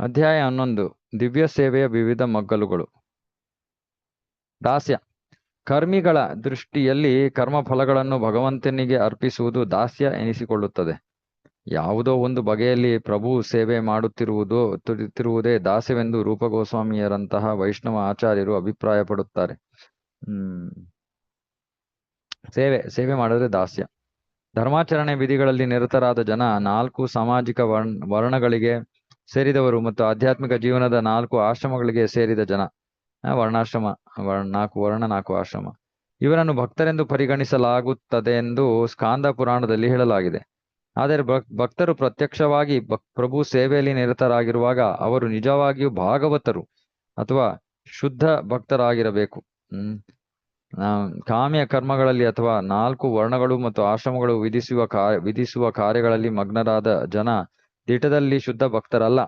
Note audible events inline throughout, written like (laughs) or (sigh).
ಅಧ್ಯಾಯ ಹನ್ನೊಂದು. ದಿವ್ಯ ಸೇವೆಯ ವಿವಿಧ ಮಗ್ಗಲುಗಳು. ದಾಸ್ಯ. ಕರ್ಮಿಗಳ ದೃಷ್ಟಿಯಲ್ಲಿ ಕರ್ಮಫಲಗಳನ್ನು ಭಗವಂತನಿಗೆ ಅರ್ಪಿಸುವುದು ದಾಸ್ಯ ಎನಿಸಿಕೊಳ್ಳುತ್ತದೆ. ಯಾವುದೋ ಒಂದು ಬಗೆಯಲ್ಲಿ ಪ್ರಭು ಸೇವೆ ಮಾಡುತ್ತಿರುವುದು ತುಡಿತಿರುವುದೇ ದಾಸ್ಯವೆಂದು ರೂಪಗೋಸ್ವಾಮಿಯರಂತಹ ವೈಷ್ಣವ ಆಚಾರ್ಯರು ಅಭಿಪ್ರಾಯಪಡುತ್ತಾರೆ. ಹ್ಮ್. ಸೇವೆ ಸೇವೆ ಮಾಡಿದ್ರೆ ದಾಸ್ಯ. ಧರ್ಮಾಚರಣೆ ವಿಧಿಗಳಲ್ಲಿ ನಿರತರಾದ ಜನ ನಾಲ್ಕು ಸಾಮಾಜಿಕ ವರ್ಣ, ವರ್ಣಗಳಿಗೆ ಸೇರಿದವರು ಮತ್ತು ಆಧ್ಯಾತ್ಮಿಕ ಜೀವನದ ನಾಲ್ಕು ಆಶ್ರಮಗಳಿಗೆ ಸೇರಿದ ಜನ. ವರ್ಣಾಶ್ರಮ ವರ್ಣ ನಾಲ್ಕು ವರ್ಣ, ನಾಲ್ಕು ಆಶ್ರಮ. ಇವರನ್ನು ಭಕ್ತರೆಂದು ಪರಿಗಣಿಸಲಾಗುತ್ತದೆ ಎಂದು ಸ್ಕಾಂದ ಪುರಾಣದಲ್ಲಿ ಹೇಳಲಾಗಿದೆ. ಆದರೆ ಭಕ್- ಭಕ್ತರು ಪ್ರತ್ಯಕ್ಷವಾಗಿ ಪ್ರಭು ಸೇವೆಯಲ್ಲಿ ನಿರತರಾಗಿರುವಾಗ ಅವರು ನಿಜವಾಗಿಯೂ ಭಾಗವತರು ಅಥವಾ ಶುದ್ಧ ಭಕ್ತರಾಗಿರಬೇಕು. ಹ್ಮ್. ಕಾಮ್ಯ ಕರ್ಮಗಳಲ್ಲಿ ಅಥವಾ ನಾಲ್ಕು ವರ್ಣಗಳು ಮತ್ತು ಆಶ್ರಮಗಳು ವಿಧಿಸುವ ಕಾ ವಿಧಿಸುವ ಕಾರ್ಯಗಳಲ್ಲಿ ಮಗ್ನರಾದ ಜನ ದಿಟದಲ್ಲಿ ಶುದ್ಧ ಭಕ್ತರಲ್ಲ.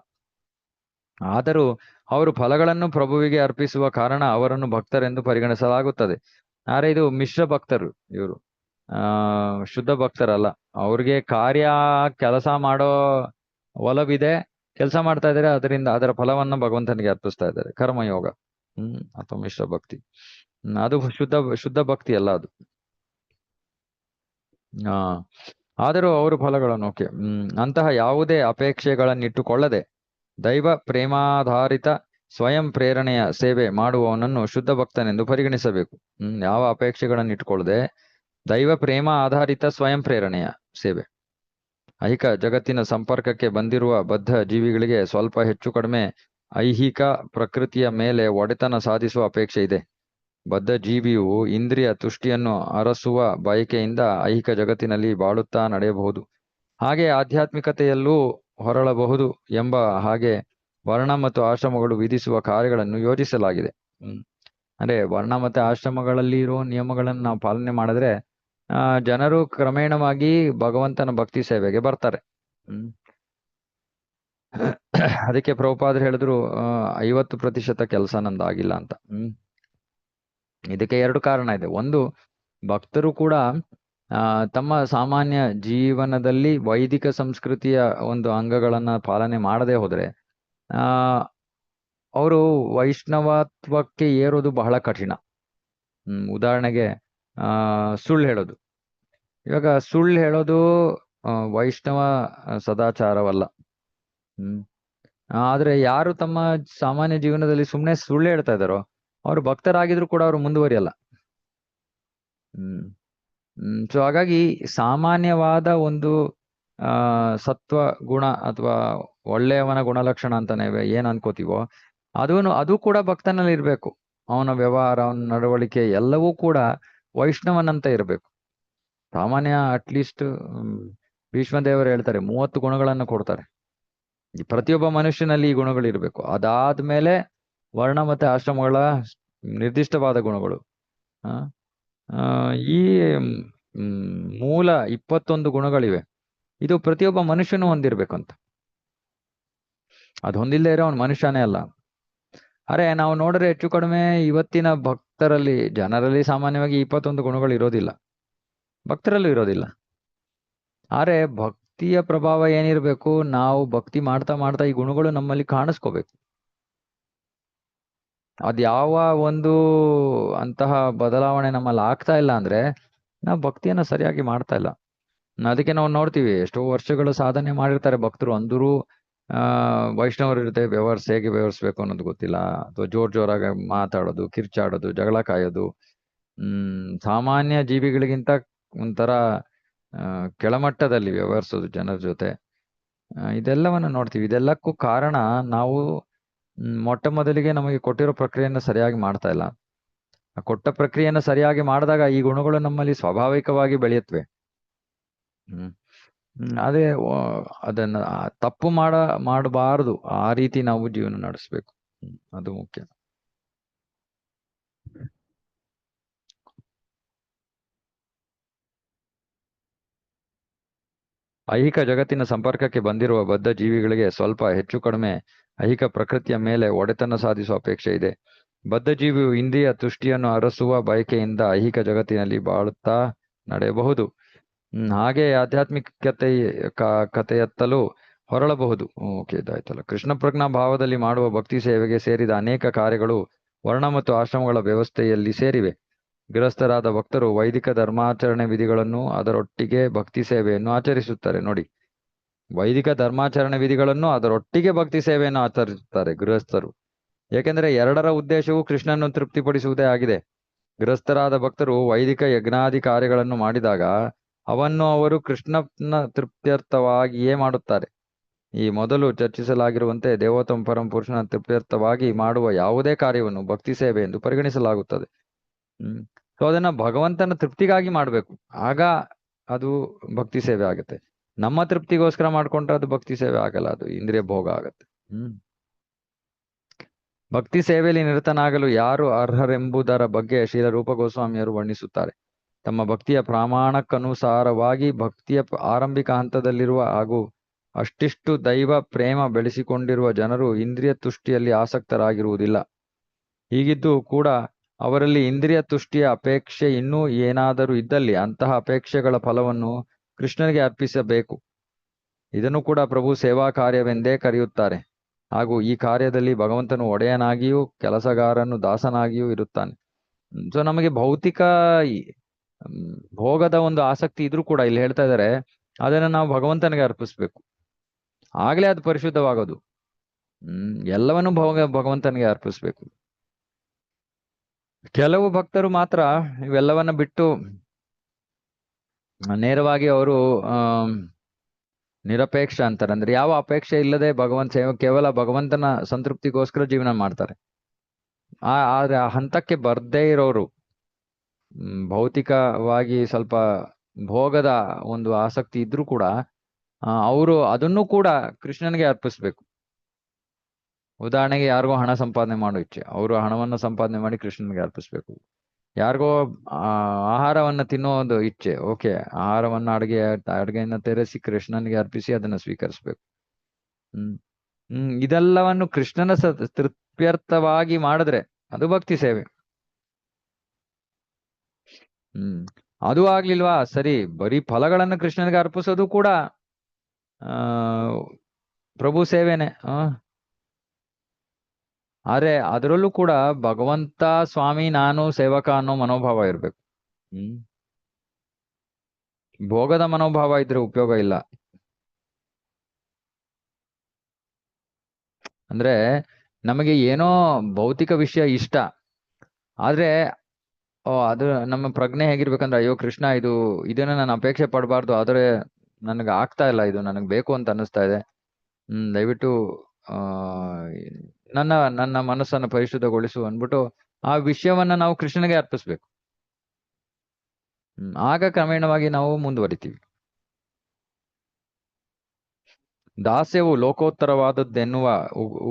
ಆದರೂ ಅವರು ಫಲಗಳನ್ನು ಪ್ರಭುವಿಗೆ ಅರ್ಪಿಸುವ ಕಾರಣ ಅವರನ್ನು ಭಕ್ತರೆಂದು ಪರಿಗಣಿಸಲಾಗುತ್ತದೆ. ಆದರೆ ಇದು ಮಿಶ್ರ ಭಕ್ತರು ಇವರು. ಆ, ಶುದ್ಧ ಭಕ್ತರಲ್ಲ. ಅವ್ರಿಗೆ ಕಾರ್ಯ, ಕೆಲಸ ಮಾಡೋ ಒಲವಿದೆ. ಕೆಲಸ ಮಾಡ್ತಾ ಇದ್ದಾರೆ. ಅದರಿಂದ ಅದರ ಫಲವನ್ನ ಭಗವಂತನಿಗೆ ಅರ್ಪಿಸ್ತಾ ಇದ್ದಾರೆ. ಕರ್ಮಯೋಗ. ಹ್ಮ್, ಅಥವಾ ಮಿಶ್ರ ಭಕ್ತಿ. ಅದು ಶುದ್ಧ ಶುದ್ಧ ಭಕ್ತಿ ಅಲ್ಲ ಅದು. ಆ ಆದರೂ ಅವರು ಫಲಗಳನ್ನು ಓಕೆ. ಅಂತಹ ಯಾವುದೇ ಅಪೇಕ್ಷೆಗಳನ್ನಿಟ್ಟುಕೊಳ್ಳದೆ ದೈವ ಪ್ರೇಮಾಧಾರಿತ ಸ್ವಯಂ ಪ್ರೇರಣೆಯ ಸೇವೆ ಮಾಡುವವನನ್ನು ಶುದ್ಧ ಭಕ್ತನೆಂದು ಪರಿಗಣಿಸಬೇಕು. ಯಾವ ಅಪೇಕ್ಷೆಗಳನ್ನು ಇಟ್ಟುಕೊಳ್ಳದೆ ದೈವ ಪ್ರೇಮ ಆಧಾರಿತ ಸ್ವಯಂ ಪ್ರೇರಣೆಯ ಸೇವೆ. ಐಹಿಕ ಜಗತ್ತಿನ ಸಂಪರ್ಕಕ್ಕೆ ಬಂದಿರುವ ಬದ್ಧ ಜೀವಿಗಳಿಗೆ ಸ್ವಲ್ಪ ಹೆಚ್ಚು ಕಡಿಮೆ ಐಹಿಕ ಪ್ರಕೃತಿಯ ಮೇಲೆ ಒಡೆತನ ಸಾಧಿಸುವ ಅಪೇಕ್ಷೆ ಇದೆ. ಬದ್ಧ ಜೀವಿಯು ಇಂದ್ರಿಯ ತುಷ್ಟಿಯನ್ನು ಅರಸುವ ಬಯಕೆಯಿಂದ ಐಹಿಕ ಜಗತ್ತಿನಲ್ಲಿ ಬಾಳುತ್ತಾ ನಡೆಯಬಹುದು. ಹಾಗೆ ಆಧ್ಯಾತ್ಮಿಕತೆಯಲ್ಲೂ ಹೊರಳಬಹುದು ಎಂಬ ಹಾಗೆ ವರ್ಣ ಮತ್ತು ಆಶ್ರಮಗಳು ವಿಧಿಸುವ ಕಾರ್ಯಗಳನ್ನು ಯೋಜಿಸಲಾಗಿದೆ. ಅಂದ್ರೆ ವರ್ಣ ಮತ್ತು ಆಶ್ರಮಗಳಲ್ಲಿ ಇರುವ ನಿಯಮಗಳನ್ನು ನಾವು ಪಾಲನೆ ಮಾಡಿದ್ರೆ ಜನರು ಕ್ರಮೇಣವಾಗಿ ಭಗವಂತನ ಭಕ್ತಿ ಸೇವೆಗೆ ಬರ್ತಾರೆ. ಅದಕ್ಕೆ ಪ್ರಭುಪಾದ್ರು ಹೇಳಿದ್ರು ಐವತ್ತು ಪ್ರತಿಶತ ಕೆಲಸ ನಂದಾಗಿಲ್ಲ ಅಂತ. ಹ್ಮ್. ಇದಕ್ಕೆ ಎರಡು ಕಾರಣ ಇದೆ. ಒಂದು, ಭಕ್ತರು ಕೂಡ ತಮ್ಮ ಸಾಮಾನ್ಯ ಜೀವನದಲ್ಲಿ ವೈದಿಕ ಸಂಸ್ಕೃತಿಯ ಒಂದು ಅಂಗಗಳನ್ನ ಪಾಲನೆ ಮಾಡದೆ ಹೋದ್ರೆ, ಆ, ಅವರು ವೈಷ್ಣವತ್ವಕ್ಕೆ ಏರೋದು ಬಹಳ ಕಠಿಣ. ಉದಾಹರಣೆಗೆ, ಆ, ಸುಳ್ಳು ಹೇಳೋದು. ಇವಾಗ ಸುಳ್ಳು ಹೇಳೋದು ವೈಷ್ಣವ ಸದಾಚಾರವಲ್ಲ. ಹ್ಮ್ ಆದ್ರೆ ಯಾರು ತಮ್ಮ ಸಾಮಾನ್ಯ ಜೀವನದಲ್ಲಿ ಸುಮ್ಮನೆ ಸುಳ್ಳು ಹೇಳ್ತಾ ಇದ್ದಾರೋ ಅವರು ಭಕ್ತರಾಗಿದ್ರು ಕೂಡ ಅವರು ಮುಂದುವರಿಯಲ್ಲ. ಹ್ಮ್. ಹ್ಮ್ ಸೊ ಹಾಗಾಗಿ ಸಾಮಾನ್ಯವಾದ ಒಂದು ಆ ಸತ್ವ ಗುಣ ಅಥವಾ ಒಳ್ಳೆಯವನ ಗುಣಲಕ್ಷಣ ಅಂತಾನೆ ಏನ್ ಅನ್ಕೋತೀವೋ ಅದೂ ಅದು ಕೂಡ ಭಕ್ತನಲ್ಲಿ ಇರ್ಬೇಕು. ಅವನ ವ್ಯವಹಾರ ಅವನ ನಡವಳಿಕೆ ಎಲ್ಲವೂ ಕೂಡ ವೈಷ್ಣವನಂತ ಇರಬೇಕು. ಸಾಮಾನ್ಯ ಅಟ್ಲೀಸ್ಟ್ ಭೀಷ್ಮದೇವರು ಹೇಳ್ತಾರೆ ಮೂವತ್ತು ಗುಣಗಳನ್ನು ಕೊಡ್ತಾರೆ. ಪ್ರತಿಯೊಬ್ಬ ಮನುಷ್ಯನಲ್ಲಿ ಈ ಗುಣಗಳು ಇರಬೇಕು ಅದಾದ್ಮೇಲೆ ವರ್ಣ ಮತ್ತೆ ಆಶ್ರಮಗಳ ನಿರ್ದಿಷ್ಟವಾದ ಗುಣಗಳು. ಈ ಮೂಲ ಇಪ್ಪತ್ತೊಂದು ಗುಣಗಳಿವೆ. ಇದು ಪ್ರತಿಯೊಬ್ಬ ಮನುಷ್ಯನು ಹೊಂದಿರ್ಬೇಕು ಅಂತ ಅದು ಹೊಂದಿಲ್ಲದೆ ಇರೋ ಅವನು ಮನುಷ್ಯನೇ ಅಲ್ಲ. ಅರೆ, ನಾವು ನೋಡಿದ್ರೆ ಹೆಚ್ಚು ಕಡಿಮೆ ಇವತ್ತಿನ ಭಕ್ತರಲ್ಲಿ, ಜನರಲ್ಲಿ ಸಾಮಾನ್ಯವಾಗಿ ಇಪ್ಪತ್ತೊಂದು ಗುಣಗಳು ಇರೋದಿಲ್ಲ. ಭಕ್ತರಲ್ಲೂ ಇರೋದಿಲ್ಲ. ಆದರೆ ಭಕ್ತಿಯ ಪ್ರಭಾವ ಏನಿರಬೇಕು, ನಾವು ಭಕ್ತಿ ಮಾಡ್ತಾ ಮಾಡ್ತಾ ಈ ಗುಣಗಳು ನಮ್ಮಲ್ಲಿ ಕಾಣಿಸ್ಕೋಬೇಕು. ಅದ್ಯಾವ ಒಂದು ಅಂತಹ ಬದಲಾವಣೆ ನಮ್ಮಲ್ಲಿ ಆಗ್ತಾ ಇಲ್ಲ ಅಂದ್ರೆ ನಾವು ಭಕ್ತಿಯನ್ನ ಸರಿಯಾಗಿ ಮಾಡ್ತಾ ಇಲ್ಲ. ಅದಕ್ಕೆ ನಾವು ನೋಡ್ತೀವಿ, ಎಷ್ಟೋ ವರ್ಷಗಳು ಸಾಧನೆ ಮಾಡಿರ್ತಾರೆ ಭಕ್ತರು. ಅಂದರೂ, ಆ, ವೈಷ್ಣವರು ಇರುತ್ತೆ ವ್ಯವಹರ್ಸ್ ಹೇಗೆ ವ್ಯವಹರಿಸ್ಬೇಕು ಅನ್ನೋದು ಗೊತ್ತಿಲ್ಲ. ಅಥವಾ ಜೋರ್ ಜೋರಾಗಿ ಮಾತಾಡೋದು, ಕಿರ್ಚಾಡೋದು, ಜಗಳ ಕಾಯೋದು. ಹ್ಮ್, ಸಾಮಾನ್ಯ ಜೀವಿಗಳಿಗಿಂತ ಒಂಥರ ಕೆಳಮಟ್ಟದಲ್ಲಿ ವ್ಯವಹರಿಸೋದು ಜನರ ಜೊತೆ. ಇದೆಲ್ಲವನ್ನು ನೋಡ್ತೀವಿ. ಇದೆಲ್ಲಕ್ಕೂ ಕಾರಣ ನಾವು ಮೊಟ್ಟ ಮೊದಲಿಗೆ ನಮಗೆ ಕೊಟ್ಟಿರೋ ಪ್ರಕ್ರಿಯೆಯನ್ನು ಸರಿಯಾಗಿ ಮಾಡ್ತಾ ಇಲ್ಲ. ಕೊಟ್ಟ ಪ್ರಕ್ರಿಯೆಯನ್ನು ಸರಿಯಾಗಿ ಮಾಡಿದಾಗ ಈ ಗುಣಗಳು ನಮ್ಮಲ್ಲಿ ಸ್ವಾಭಾವಿಕವಾಗಿ ಬೆಳೆಯುತ್ತವೆ. ಅದೇ ಅದನ್ನ ತಪ್ಪು ಮಾಡ, ಮಾಡಬಾರದು. ಆ ರೀತಿ ನಾವು ಜೀವನ ನಡೆಸ್ಬೇಕು. ಅದು ಮುಖ್ಯ. ಐಹಿಕ ಜಗತ್ತಿನ ಸಂಪರ್ಕಕ್ಕೆ ಬಂದಿರುವ ಬದ್ಧ ಜೀವಿಗಳಿಗೆ ಸ್ವಲ್ಪ ಹೆಚ್ಚು ಕಡಿಮೆ ಐಹಿಕ ಪ್ರಕೃತಿಯ ಮೇಲೆ ಒಡೆತನ ಸಾಧಿಸುವ ಅಪೇಕ್ಷೆ ಇದೆ. ಬದ್ಧ ಜೀವಿಯು ಇಂದ್ರಿಯ ತುಷ್ಟಿಯನ್ನು ಅರಸುವ ಬಯಕೆಯಿಂದ ಐಹಿಕ ಜಗತ್ತಿನಲ್ಲಿ ಬಾಳುತ್ತಾ ನಡೆಯಬಹುದು. ಹಾಗೆ ಆಧ್ಯಾತ್ಮಿಕತೆ ಕಥೆಯತ್ತಲೂ ಹೊರಳಬಹುದು. ಓಕೆ ಇದಾಯ್ತಲ್ಲ ಕೃಷ್ಣ ಪ್ರಜ್ಞಾ ಭಾವದಲ್ಲಿ ಮಾಡುವ ಭಕ್ತಿ ಸೇವೆಗೆ ಸೇರಿದ ಅನೇಕ ಕಾರ್ಯಗಳು ವರ್ಣ ಮತ್ತು ಆಶ್ರಮಗಳ ವ್ಯವಸ್ಥೆಯಲ್ಲಿ ಸೇರಿವೆ. ಗೃಹಸ್ಥರಾದ ಭಕ್ತರು ವೈದಿಕ ಧರ್ಮಾಚರಣೆ ವಿಧಿಗಳನ್ನು ಅದರೊಟ್ಟಿಗೆ ಭಕ್ತಿ ಸೇವೆಯನ್ನು ಆಚರಿಸುತ್ತಾರೆ. ನೋಡಿ, ವೈದಿಕ ಧರ್ಮಾಚರಣೆ ವಿಧಿಗಳನ್ನು ಅದರೊಟ್ಟಿಗೆ ಭಕ್ತಿ ಸೇವೆಯನ್ನು ಆಚರಿಸುತ್ತಾರೆ ಗೃಹಸ್ಥರು. ಏಕೆಂದರೆ ಎರಡರ ಉದ್ದೇಶವು ಕೃಷ್ಣನನ್ನು ತೃಪ್ತಿಪಡಿಸುವುದೇ ಆಗಿದೆ. ಗೃಹಸ್ಥರಾದ ಭಕ್ತರು ವೈದಿಕ ಯಜ್ಞಾದಿ ಕಾರ್ಯಗಳನ್ನು ಮಾಡಿದಾಗ ಅವನ್ನು ಅವರು ಕೃಷ್ಣನ ತೃಪ್ತ್ಯರ್ಥವಾಗಿಯೇ ಮಾಡುತ್ತಾರೆ. ಈ ಮೊದಲು ಚರ್ಚಿಸಲಾಗಿರುವಂತೆ ದೇವೋತ್ತಮ ಪರಂ ಪುರುಷನ ತೃಪ್ತ್ಯರ್ಥವಾಗಿ ಮಾಡುವ ಯಾವುದೇ ಕಾರ್ಯವನ್ನು ಭಕ್ತಿ ಸೇವೆ ಎಂದು ಪರಿಗಣಿಸಲಾಗುತ್ತದೆ. ಹ್ಮ್ ಸೊ ಅದನ್ನ ಭಗವಂತನ ತೃಪ್ತಿಗಾಗಿ ಮಾಡ್ಬೇಕು. ಆಗ ಅದು ಭಕ್ತಿ ಸೇವೆ ಆಗುತ್ತೆ. ನಮ್ಮ ತೃಪ್ತಿಗೋಸ್ಕರ ಮಾಡ್ಕೊಂಡ್ರೆ ಅದು ಭಕ್ತಿ ಸೇವೆ ಆಗಲ್ಲ, ಅದು ಇಂದ್ರಿಯ ಭೋಗ ಆಗತ್ತೆ. ಹ್ಮ್. ಭಕ್ತಿ ಸೇವೆಯಲ್ಲಿ ನಿರತನಾಗಲು ಯಾರು ಅರ್ಹರೆಂಬುದರ ಬಗ್ಗೆ ಶ್ರೀಲ ರೂಪ ಗೋಸ್ವಾಮಿಯವರು ವರ್ಣಿಸುತ್ತಾರೆ. ತಮ್ಮ ಭಕ್ತಿಯ ಪ್ರಾಮಾಣಕ್ಕನುಸಾರವಾಗಿ ಭಕ್ತಿಯ ಆರಂಭಿಕ ಹಂತದಲ್ಲಿರುವ ಹಾಗೂ ಅಷ್ಟಿಷ್ಟು ದೈವ ಪ್ರೇಮ ಬೆಳೆಸಿಕೊಂಡಿರುವ ಜನರು ಇಂದ್ರಿಯ ತುಷ್ಟಿಯಲ್ಲಿ ಆಸಕ್ತರಾಗಿರುವುದಿಲ್ಲ. ಹೀಗಿದ್ದು ಕೂಡ ಅವರಲ್ಲಿ ಇಂದ್ರಿಯ ತುಷ್ಟಿಯ ಅಪೇಕ್ಷೆ ಇನ್ನೂ ಏನಾದರೂ ಇದ್ದಲ್ಲಿ ಅಂತಹ ಅಪೇಕ್ಷೆಗಳ ಫಲವನ್ನು ಕೃಷ್ಣನಿಗೆ ಅರ್ಪಿಸಬೇಕು. ಇದನ್ನು ಕೂಡ ಪ್ರಭು ಸೇವಾ ಕಾರ್ಯವೆಂದೇ ಕರೆಯುತ್ತಾರೆ. ಹಾಗೂ ಈ ಕಾರ್ಯದಲ್ಲಿ ಭಗವಂತನು ಒಡೆಯನಾಗಿಯೂ ಕೆಲಸಗಾರನು ದಾಸನಾಗಿಯೂ ಇರುತ್ತಾನೆ. ಸೊ ನಮಗೆ ಭೌತಿಕ ಭೋಗದ ಒಂದು ಆಸಕ್ತಿ ಇದ್ರೂ ಕೂಡ ಇಲ್ಲಿ ಹೇಳ್ತಾ ಇದ್ದಾರೆ. ಅದನ್ನು ನಾವು ಭಗವಂತನಿಗೆ ಅರ್ಪಿಸ್ಬೇಕು. ಆಗ್ಲೇ ಅದು ಪರಿಶುದ್ಧವಾಗೋದು. ಹ್ಮ್, ಎಲ್ಲವನ್ನೂ ಭೋಗ, ಭಗವಂತನಿಗೆ ಅರ್ಪಿಸ್ಬೇಕು. ಕೆಲವು ಭಕ್ತರು ಮಾತ್ರ ಇವೆಲ್ಲವನ್ನ ಬಿಟ್ಟು ನೇರವಾಗಿ ಅವರು ನಿರಪೇಕ್ಷ ಅಂತಾರೆ. ಅಂದ್ರೆ ಯಾವ ಅಪೇಕ್ಷೆ ಇಲ್ಲದೆ ಭಗವಂತ ಸೇವೆ, ಕೇವಲ ಭಗವಂತನ ಸಂತೃಪ್ತಿಗೋಸ್ಕರ ಜೀವನ ಮಾಡ್ತಾರೆ. ಆ, ಆದ್ರೆ ಆ ಹಂತಕ್ಕೆ ಬರ್ದೇ ಇರೋರು ಭೌತಿಕವಾಗಿ ಸ್ವಲ್ಪ ಭೋಗದ ಒಂದು ಆಸಕ್ತಿ ಇದ್ರೂ ಕೂಡ ಅವರು ಅದನ್ನು ಕೂಡ ಕೃಷ್ಣನಿಗೆ ಅರ್ಪಿಸ್ಬೇಕು. ಉದಾಹರಣೆಗೆ ಯಾರಿಗೋ ಹಣ ಸಂಪಾದನೆ ಮಾಡೋ ಇಚ್ಛೆ. ಅವರು ಹಣವನ್ನು ಸಂಪಾದನೆ ಮಾಡಿ ಕೃಷ್ಣನಿಗೆ ಅರ್ಪಿಸ್ಬೇಕು. ಯಾರಿಗೋ ಆಹಾರವನ್ನು ತಿನ್ನೋ ಒಂದು ಇಚ್ಛೆ. ಓಕೆ, ಆಹಾರವನ್ನ ಅಡುಗೆ, ಅಡುಗೆಯನ್ನು ತೆರೆಸಿ ಕೃಷ್ಣನಿಗೆ ಅರ್ಪಿಸಿ ಅದನ್ನು ಸ್ವೀಕರಿಸ್ಬೇಕು. ಹ್ಮ್ ಹ್ಮ್, ಇದೆಲ್ಲವನ್ನು ಕೃಷ್ಣನ ಸ, ತೃಪ್ತ್ಯರ್ಥವಾಗಿ ಮಾಡಿದ್ರೆ ಅದು ಭಕ್ತಿ ಸೇವೆ. ಹ್ಮ್, ಅದು ಆಗ್ಲಿಲ್ವಾ? ಸರಿ, ಬರೀ ಫಲಗಳನ್ನು ಕೃಷ್ಣನಿಗೆ ಅರ್ಪಿಸೋದು ಕೂಡ, ಆ, ಪ್ರಭು ಸೇವೆನೆ. ಆ ಆದ್ರೆ ಅದರಲ್ಲೂ ಕೂಡ ಭಗವಂತ ಸ್ವಾಮಿ, ನಾನು, ಸೇವಕ ಅನ್ನೋ ಮನೋಭಾವ ಇರ್ಬೇಕು. ಹ್ಮ್. ಭೋಗದ ಮನೋಭಾವ ಇದ್ರೆ ಉಪಯೋಗ ಇಲ್ಲ. ಅಂದ್ರೆ ನಮಗೆ ಏನೋ ಭೌತಿಕ ವಿಷಯ ಇಷ್ಟ. ಆದ್ರೆ ಅದು ನಮ್ಮ ಪ್ರಜ್ಞೆ ಹೇಗಿರ್ಬೇಕಂದ್ರೆ, ಅಯ್ಯೋ ಕೃಷ್ಣ, ಇದು, ಇದನ್ನ ನಾನು ಅಪೇಕ್ಷೆ ಪಡಬಾರ್ದು. ಆದ್ರೆ ನನಗೆ ಆಗ್ತಾ ಇಲ್ಲ, ಇದು ನನಗೆ ಬೇಕು ಅಂತ ಅನ್ನಿಸ್ತಾ ಇದೆ. ಹ್ಮ್, ದಯವಿಟ್ಟು, ಆ ನನ್ನ ನನ್ನ ಮನಸ್ಸನ್ನು ಪರಿಶುದ್ಧಗೊಳಿಸು ಅಂದ್ಬಿಟ್ಟು ಆ ವಿಷಯವನ್ನ ನಾವು ಕೃಷ್ಣನಿಗೆ ಅರ್ಪಿಸ್ಬೇಕು. ಆಗ ಕ್ರಮೇಣವಾಗಿ ನಾವು ಮುಂದುವರಿತೀವಿ. ದಾಸ್ಯವು ಲೋಕೋತ್ತರವಾದದ್ದೆನ್ನುವ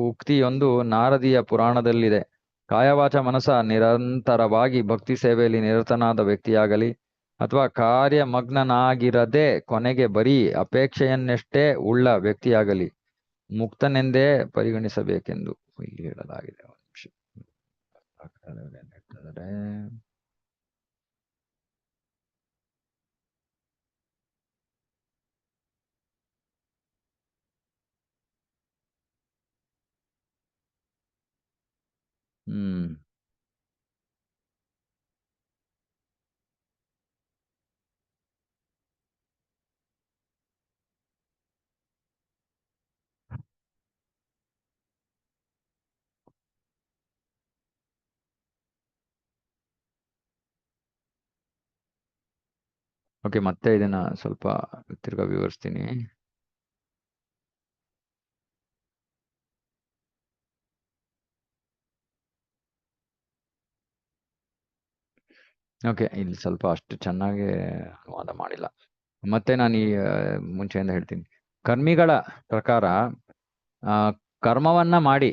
ಉಕ್ತಿಯೊಂದು ನಾರದಿಯ ಪುರಾಣದಲ್ಲಿದೆ. ಕಾಯವಾಚ ಮನಸ ನಿರಂತರವಾಗಿ ಭಕ್ತಿ ಸೇವೆಯಲ್ಲಿ ನಿರತನಾದ ವ್ಯಕ್ತಿಯಾಗಲಿ ಅಥವಾ ಕಾರ್ಯಮಗ್ನನಾಗಿರದೆ ಕೊನೆಗೆ ಬರೀ ಅಪೇಕ್ಷೆಯನ್ನೆಷ್ಟೇ ಉಳ್ಳ ವ್ಯಕ್ತಿಯಾಗಲಿ ಮುಕ್ತನೆಂದೇ ಪರಿಗಣಿಸಬೇಕೆಂದು. ಇಲ್ಲಿ ಹೇಳಲಾಗಿದೆ ಒಂದು ನಿಮಿಷ ಏನ್ ಹೇಳ್ತಾ ಇದ್ದಾರೆ? ಹ್ಮ್ ಓಕೆ ಮತ್ತೆ ಇದನ್ನ ಸ್ವಲ್ಪ ತಿರ್ಗಾ ವಿವರಿಸ್ತೀನಿ. ಓಕೆ ಇಲ್ಲಿ ಸ್ವಲ್ಪ ಅಷ್ಟು ಚೆನ್ನಾಗಿ ಅನುವಾದ ಮಾಡಿಲ್ಲ. ಮತ್ತೆ ನಾನು ಈ ಮುಂಚೆಯಿಂದ ಹೇಳ್ತೀನಿ. ಕರ್ಮಿಗಳ ಪ್ರಕಾರ ಕರ್ಮವನ್ನ ಮಾಡಿ,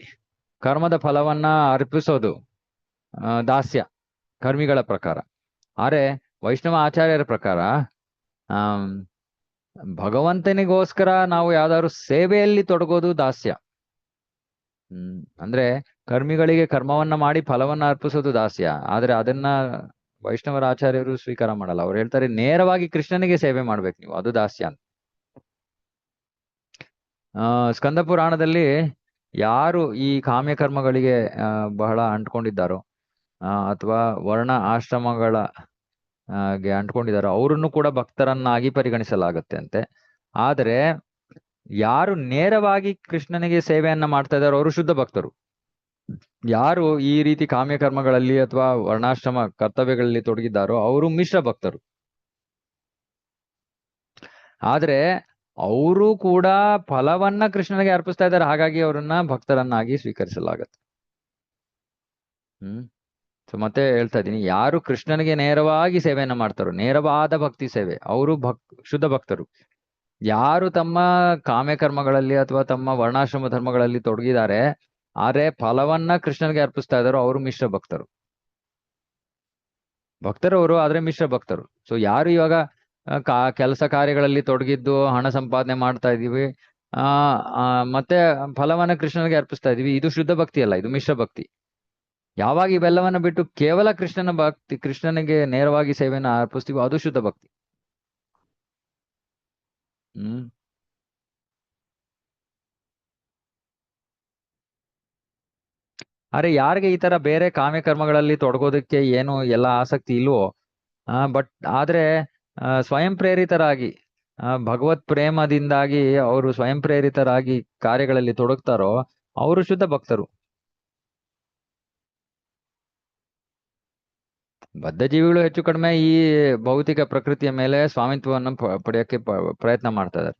ಕರ್ಮದ ಫಲವನ್ನ ಅರ್ಪಿಸೋದು ದಾಸ್ಯ, ಕರ್ಮಿಗಳ ಪ್ರಕಾರ. ಆದ್ರೆ ವೈಷ್ಣವ ಆಚಾರ್ಯರ ಪ್ರಕಾರ ಆ ಭಗವಂತನಿಗೋಸ್ಕರ ನಾವು ಯಾವ್ದಾದ್ರು ಸೇವೆಯಲ್ಲಿ ತೊಡಗೋದು ದಾಸ್ಯ. ಹ್ಮ್, ಅಂದ್ರೆ ಕರ್ಮಿಗಳಿಗೆ ಕರ್ಮವನ್ನ ಮಾಡಿ ಫಲವನ್ನ ಅರ್ಪಿಸೋದು ದಾಸ್ಯ. ಆದ್ರೆ ಅದನ್ನ ವೈಷ್ಣವರ ಆಚಾರ್ಯರು ಸ್ವೀಕಾರ ಮಾಡಲ್ಲ. ಅವ್ರು ಹೇಳ್ತಾರೆ, ನೇರವಾಗಿ ಕೃಷ್ಣನಿಗೆ ಸೇವೆ ಮಾಡ್ಬೇಕು ನೀವು, ಅದು ದಾಸ್ಯ ಅಂತ. ಆ, ಸ್ಕಂದ ಪುರಾಣದಲ್ಲಿ ಯಾರು ಈ ಕಾಮ್ಯಕರ್ಮಗಳಿಗೆ ಬಹಳ ಅಂಟ್ಕೊಂಡಿದ್ದಾರೋ ಅಥವಾ ವರ್ಣ ಆಶ್ರಮಗಳ ಆ, ಗೆ ಅಂಟ್ಕೊಂಡಿದ್ದಾರೋ. ಅವರನ್ನು ಕೂಡ ಭಕ್ತರನ್ನಾಗಿ ಪರಿಗಣಿಸಲಾಗುತ್ತೆ ಅಂತೆ ಆದರೆ ಯಾರು ನೇರವಾಗಿ ಕೃಷ್ಣನಿಗೆ ಸೇವೆಯನ್ನ ಮಾಡ್ತಾ ಇದ್ದಾರೋ ಅವರು ಶುದ್ಧ ಭಕ್ತರು. ಯಾರು ಈ ರೀತಿ ಕಾಮ್ಯಕರ್ಮಗಳಲ್ಲಿ ಅಥವಾ ವರ್ಣಾಶ್ರಮ ಕರ್ತವ್ಯಗಳಲ್ಲಿ ತೊಡಗಿದ್ದಾರೋ ಅವರು ಮಿಶ್ರ ಭಕ್ತರು. ಆದ್ರೆ ಅವರು ಕೂಡ ಫಲವನ್ನ ಕೃಷ್ಣನಿಗೆ ಅರ್ಪಿಸ್ತಾ ಇದ್ದಾರೆ. ಹಾಗಾಗಿ ಅವರನ್ನ ಭಕ್ತರನ್ನಾಗಿ ಸ್ವೀಕರಿಸಲಾಗತ್ತೆ. ಹ್ಮ್. ಸೊ ಮತ್ತೆ ಹೇಳ್ತಾ ಇದ್ದೀನಿ ಯಾರು ಕೃಷ್ಣನಿಗೆ ನೇರವಾಗಿ ಸೇವೆಯನ್ನ ಮಾಡ್ತಾರೋ ನೇರವಾದ ಭಕ್ತಿ ಸೇವೆ ಅವರು ಭಕ್ ಶುದ್ಧ ಭಕ್ತರು. ಯಾರು ತಮ್ಮ ಕಾಮ್ಯ ಕರ್ಮಗಳಲ್ಲಿ ಅಥವಾ ತಮ್ಮ ವರ್ಣಾಶ್ರಮ ಧರ್ಮಗಳಲ್ಲಿ ತೊಡಗಿದ್ದಾರೆ ಆದ್ರೆ ಫಲವನ್ನ ಕೃಷ್ಣನಿಗೆ ಅರ್ಪಿಸ್ತಾ ಇದ್ದಾರೋ ಅವರು ಮಿಶ್ರ ಭಕ್ತರು. ಭಕ್ತರವರು ಆದ್ರೆ ಮಿಶ್ರ ಭಕ್ತರು. ಸೊ ಯಾರು ಇವಾಗ ಕಾ ಕೆಲಸ ಕಾರ್ಯಗಳಲ್ಲಿ ತೊಡಗಿದ್ದು ಹಣ ಸಂಪಾದನೆ ಮಾಡ್ತಾ ಇದೀವಿ ಆ, ಮತ್ತೆ ಫಲವನ್ನ ಕೃಷ್ಣನಿಗೆ ಅರ್ಪಿಸ್ತಾ ಇದೀವಿ ಇದು ಶುದ್ಧ ಭಕ್ತಿ ಅಲ್ಲ ಇದು ಮಿಶ್ರ ಭಕ್ತಿ. ಯಾವಾಗ ಇವೆಲ್ಲವನ್ನ ಬಿಟ್ಟು ಕೇವಲ ಕೃಷ್ಣನ ಭಕ್ತಿ, ಕೃಷ್ಣನಿಗೆ ನೇರವಾಗಿ ಸೇವೆಯನ್ನು ಅರ್ಪಿಸ್ತೀವೋ ಅದು ಶುದ್ಧ ಭಕ್ತಿ. ಹ್ಮ್. ಅರೆ ಯಾರಿಗೆ ಈ ತರ ಬೇರೆ ಕಾಮ್ಯ ಕರ್ಮಗಳಲ್ಲಿ ತೊಡಗೋದಕ್ಕೆ ಏನು ಎಲ್ಲ ಆಸಕ್ತಿ ಇಲ್ವೋ? ಆ, ಬಟ್ ಆದ್ರೆ ಸ್ವಯಂ ಪ್ರೇರಿತರಾಗಿ ಭಗವತ್ ಪ್ರೇಮದಿಂದಾಗಿ ಅವರು ಸ್ವಯಂ ಪ್ರೇರಿತರಾಗಿ ಕಾರ್ಯಗಳಲ್ಲಿ ತೊಡಗ್ತಾರೋ, ಅವರು ಶುದ್ಧ ಭಕ್ತರು. ಬದ್ಧ ಜೀವಿಗಳು ಹೆಚ್ಚು ಕಡಿಮೆ ಈ ಭೌತಿಕ ಪ್ರಕೃತಿಯ ಮೇಲೆ ಸ್ವಾಮಿತ್ವವನ್ನು ಪಡೆಯಕ್ಕೆ ಪ್ರಯತ್ನ ಮಾಡ್ತಾ ಇದ್ದಾರೆ.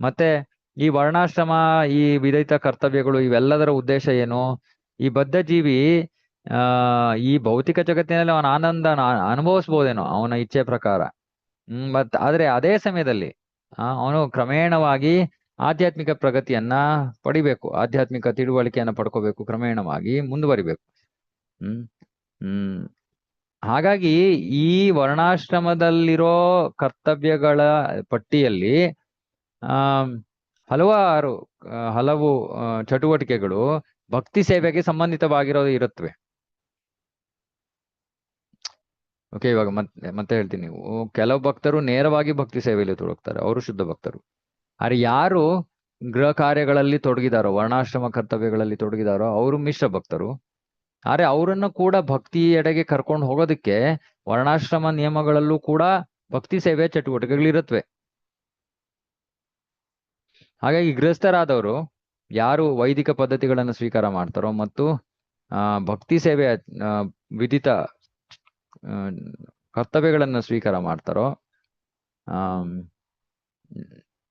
ಮತ್ತೆ ಈ ವರ್ಣಾಶ್ರಮ, ಈ ವಿಧೈತ ಕರ್ತವ್ಯಗಳು ಇವೆಲ್ಲದರ ಉದ್ದೇಶ ಏನು? ಈ ಬದ್ಧ ಜೀವಿ ಆ, ಈ ಭೌತಿಕ ಜಗತ್ತಿನಲ್ಲಿ ಅವನ ಆನಂದ ಅನುಭವಿಸ್ಬೋದೇನೋ, ಅವನ ಇಚ್ಛೆ ಪ್ರಕಾರ. ಹ್ಮ್, ಮತ್ ಆದ್ರೆ ಅದೇ ಸಮಯದಲ್ಲಿ ಅವನು ಕ್ರಮೇಣವಾಗಿ ಆಧ್ಯಾತ್ಮಿಕ ಪ್ರಗತಿಯನ್ನ ಪಡಿಬೇಕು, ಆಧ್ಯಾತ್ಮಿಕ ತಿಳುವಳಿಕೆಯನ್ನ ಪಡ್ಕೋಬೇಕು, ಕ್ರಮೇಣವಾಗಿ ಮುಂದುವರಿಬೇಕು. ಹ್ಮ್ ಹ್ಮ್. ಹಾಗಾಗಿ ಈ ವರ್ಣಾಶ್ರಮದಲ್ಲಿರೋ ಕರ್ತವ್ಯಗಳ ಪಟ್ಟಿಯಲ್ಲಿ, ಆ, ಹಲವಾರು ಹಲವು ಚಟುವಟಿಕೆಗಳು ಭಕ್ತಿ ಸೇವೆಗೆ ಸಂಬಂಧಿತವಾಗಿರೋ ಇರುತ್ತವೆ. ಓಕೆ ಇವಾಗ ಮತ್ತೆ ಮತ್ತೆ ಹೇಳ್ತೀನಿ ಕೆಲವು ಭಕ್ತರು ನೇರವಾಗಿ ಭಕ್ತಿ ಸೇವೆಯಲ್ಲಿ ತೊಡಗ್ತಾರೆ. ಅವರು ಶುದ್ಧ ಭಕ್ತರು. ಆದ್ರೆ ಯಾರು ಗೃಹ ಕಾರ್ಯಗಳಲ್ಲಿ ತೊಡಗಿದಾರೋ, ವರ್ಣಾಶ್ರಮ ಕರ್ತವ್ಯಗಳಲ್ಲಿ ತೊಡಗಿದಾರೋ, ಅವರು ಮಿಶ್ರ ಭಕ್ತರು. ಆದ್ರೆ ಅವರನ್ನು ಕೂಡ ಭಕ್ತಿ ಎಡೆಗೆ ಕರ್ಕೊಂಡು ಹೋಗೋದಕ್ಕೆ ವರ್ಣಾಶ್ರಮ ನಿಯಮಗಳಲ್ಲೂ ಕೂಡ ಭಕ್ತಿ ಸೇವೆ ಚಟುವಟಿಕೆಗಳಿರುತ್ತವೆ. ಹಾಗಾಗಿ ಗೃಹಸ್ಥರಾದವರು ಯಾರು ವೈದಿಕ ಪದ್ಧತಿಗಳನ್ನು ಸ್ವೀಕಾರ ಮಾಡ್ತಾರೋ ಮತ್ತು ಭಕ್ತಿ ಸೇವೆಯ ವಿಧಿತ ಕರ್ತವ್ಯಗಳನ್ನು ಸ್ವೀಕಾರ ಮಾಡ್ತಾರೋ,